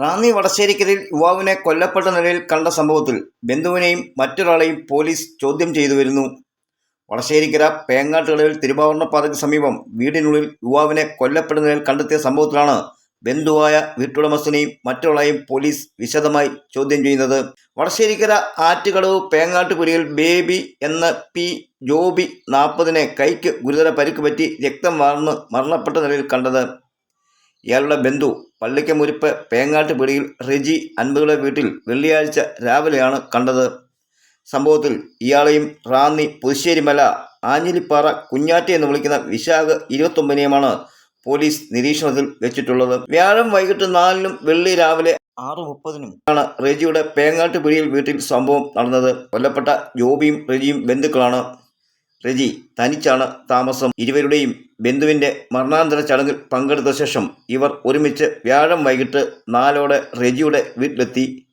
റാന്നി വടശ്ശേരിക്കരയിൽ യുവാവിനെ കൊല്ലപ്പെട്ട നിലയിൽ കണ്ട സംഭവത്തിൽ ബന്ധുവിനെയും മറ്റൊരാളെയും പോലീസ് ചോദ്യം ചെയ്തു വരുന്നു. വടശ്ശേരിക്കര പേങ്ങാട്ടുകടവിൽ തിരുവാഭരണപ്പാതയ്ക്ക് സമീപം വീടിനുള്ളിൽ യുവാവിനെ കൊല്ലപ്പെട്ട നിലയിൽ കണ്ടെത്തിയ സംഭവത്തിലാണ് ബന്ധുവായ വീട്ടുടമസ്ഥനെയും മറ്റൊരാളെയും പോലീസ് വിശദമായി ചോദ്യം ചെയ്യുന്നത്. വടശ്ശേരിക്കര ആറ്റുകടവ് പേങ്ങാട്ടുപുരിയിൽ ബേബി എന്ന പി ജോബി നാൽപ്പതിനെ കൈക്ക് ഗുരുതര പരിക്ക് പറ്റി രക്തം വാർന്ന് മരണപ്പെട്ട നിലയിൽ കണ്ടത്. ഇയാളുടെ ബന്ധു പള്ളിക്കമുരിപ്പ് പേങ്ങാട്ടുപീടിയിൽ റിജി അൻപതുകളെ വീട്ടിൽ വെള്ളിയാഴ്ച രാവിലെയാണ് കണ്ടത്. സംഭവത്തിൽ ഇയാളെയും റാന്നി പുതുശ്ശേരിമല ആഞ്ഞിലിപ്പാറ കുഞ്ഞാറ്റി എന്ന് വിളിക്കുന്ന വിശാഖ് ഇരുപത്തൊമ്പതിനെയുമാണ് പോലീസ് നിരീക്ഷണത്തിൽ വെച്ചിട്ടുള്ളത്. വ്യാഴം വൈകിട്ട് നാലിനും വെള്ളി രാവിലെ ആറ് മുപ്പതിനും ആണ് റെജിയുടെ പേങ്ങാട്ടുപിടിയിൽ വീട്ടിൽ സംഭവം നടന്നത്. കൊല്ലപ്പെട്ട ജോബിയും റെജിയും ബന്ധുക്കളാണ്. റെജി തനിച്ചാണ് താമസം ഇരുവരുടെയും ബന്ധുവിന്റെ മരണാന്തര ചടങ്ങിൽ പങ്കെടുത്ത ശേഷം ഇവർ ഒരുമിച്ച് വ്യാഴം വൈകിട്ട് നാലോടെ റെജിയുടെ വീട്ടിലെത്തി.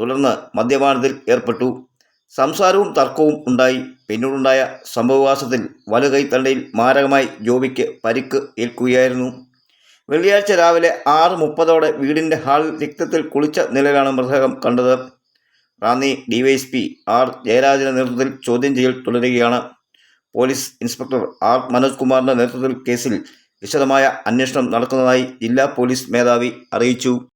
തുടർന്ന് മദ്യപാനത്തിൽ ഏർപ്പെട്ടു. സംസാരവും തർക്കവും ഉണ്ടായി. പിന്നീടുണ്ടായ സംഭവവാസത്തിൽ വലുകൈത്തണ്ടയിൽ മാരകമായി ജോബിക്ക് പരിക്ക് ഏൽക്കുകയായിരുന്നു. വെള്ളിയാഴ്ച രാവിലെ ആറ് മുപ്പതോടെ വീടിന്റെ ഹാളിൽ രക്തത്തിൽ കുളിച്ച നിലയിലാണ് മൃതദേഹം കണ്ടത്. റാന്നി ഡിവൈഎസ്പി ആർ ജയരാജന്റെ നേതൃത്വത്തിൽ ചോദ്യം ചെയ്യൽ തുടരുകയാണ്. Police inspector R. മനോജ് കുമാറിന്റെ നേതൃത്വത്തിൽ കേസിൽ വിശദമായ അന്വേഷണം നടക്കുന്നതായി ജില്ലാ പോലീസ് മേധാവി അറിയിച്ചു.